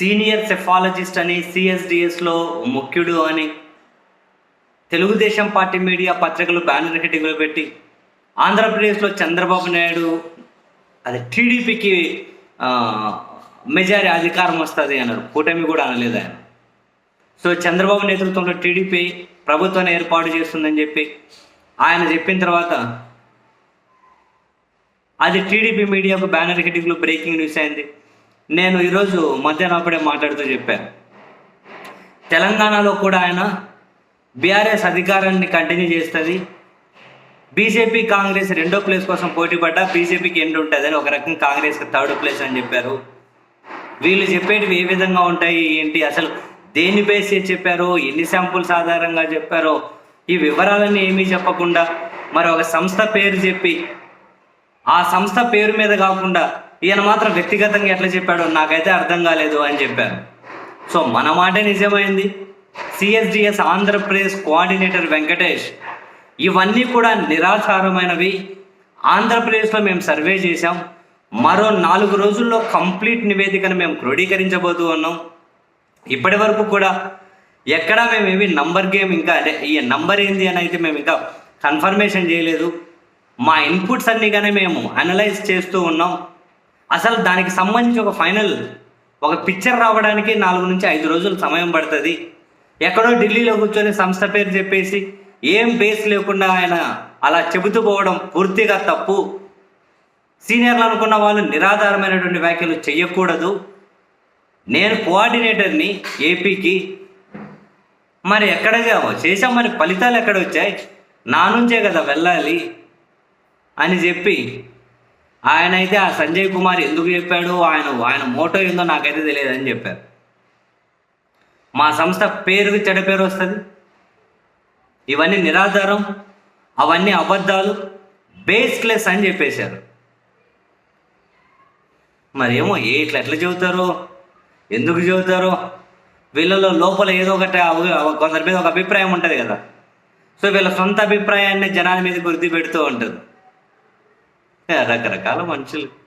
Senior psephologist అని సిఎస్డిఎస్లో ముఖ్యుడు అని తెలుగుదేశం పార్టీ మీడియా పత్రికలు బ్యానర్ హెడ్డింగ్లు పెట్టి ఆంధ్రప్రదేశ్లో చంద్రబాబు నాయుడు అది టీడీపీకి మెజారి అధికారం వస్తుంది అన్నారు. కూటమి కూడా అనలేదు ఆయన. సో చంద్రబాబు నేతృత్వంలో టీడీపీ ప్రభుత్వాన్ని ఏర్పాటు చేస్తుందని చెప్పి ఆయన చెప్పిన తర్వాత అది టీడీపీ మీడియాకు బ్యానర్ హెడ్డింగ్లో బ్రేకింగ్ న్యూస్ అయింది. నేను ఈరోజు మధ్యాహ్నం అప్పుడే మాట్లాడుతూ చెప్పాను తెలంగాణలో కూడా ఆయన బీఆర్ఎస్ అధికారాన్ని కంటిన్యూ చేస్తుంది. బీజేపీ కాంగ్రెస్ రెండో ప్లేస్ కోసం పోటీ పడ్డా బీజేపీకి ఎండ్ ఉంటుందని ఒక రకం కాంగ్రెస్కి థర్డ్ ప్లేస్ అని చెప్పారు. వీళ్ళు చెప్పేటివి ఏ విధంగా ఉంటాయి ఏంటి అసలు దేన్ని బేస్ చేసి చెప్పారో ఎన్ని శాంపుల్స్ ఆధారంగా చెప్పారో ఈ వివరాలన్నీ ఏమీ చెప్పకుండా మరి ఒక సంస్థ పేరు చెప్పి ఆ సంస్థ పేరు మీద కాకుండా ఈయన మాత్రం వ్యక్తిగతంగా ఎట్లా చెప్పాడో నాకైతే అర్థం కాలేదు అని చెప్పారు. సో మన మాటే నిజమైంది. సిఎస్డిఎస్ ఆంధ్రప్రదేశ్ కోఆర్డినేటర్ వెంకటేష్ ఇవన్నీ కూడా నిరాధారమైనవి ఆంధ్రప్రదేశ్లో మేము సర్వే చేశాం. మరో నాలుగు రోజుల్లో కంప్లీట్ నివేదికను మేము క్రోడీకరించబోతూ ఉన్నాం. ఇప్పటి వరకు కూడా ఎక్కడా మేము ఏవి నంబర్ గేమ్ ఇంకా అదే ఈ నంబర్ ఏంది అని అయితే మేము ఇంకా కన్ఫర్మేషన్ చేయలేదు. మా ఇన్పుట్స్ అన్నీ కానీ మేము అనలైజ్ చేస్తూ ఉన్నాం. అసలు దానికి సంబంధించి ఒక ఫైనల్ ఒక పిక్చర్ రావడానికి నాలుగు నుంచి ఐదు రోజులు సమయం పడుతుంది. ఎక్కడో ఢిల్లీలో కూర్చొని సంస్థ పేరు చెప్పేసి ఏం బేస్ లేకుండా ఆయన అలా చెబుతూ పోవడం పూర్తిగా తప్పు. సీనియర్లు అనుకున్న వాళ్ళు నిరాధారమైనటువంటి వ్యాఖ్యలు చేయకూడదు నేను కోఆర్డినేటర్ని ఏపీకి. మరి ఎక్కడ చేసాం మరి ఫలితాలు ఎక్కడ వచ్చాయి? నా నుంచే కదా వెళ్ళాలి అని చెప్పి ఆయన అయితే ఆ సంజయ్ కుమార్ ఎందుకు చెప్పాడు? ఆయన ఆయన మోటో ఏందో నాకైతే తెలియదు అని చెప్పారు. మా సంస్థ పేరుకి చెడ పేరు వస్తుంది. ఇవన్నీ నిరాధారం అవన్నీ అబద్ధాలు బేస్లెస్ అని చెప్పేశారు. మరి ఏమో ఏ ఇట్లా ఎట్లా చెబుతారో ఎందుకు చెబుతారో వీళ్ళలో లోపల ఏదో ఒకటి కొందరి మీద ఒక అభిప్రాయం ఉంటుంది కదా. సో వీళ్ళ సొంత అభిప్రాయాన్ని జనాల మీద గుర్తు పెడుతూ ఉంటుంది. రకరకాల మనుషులు.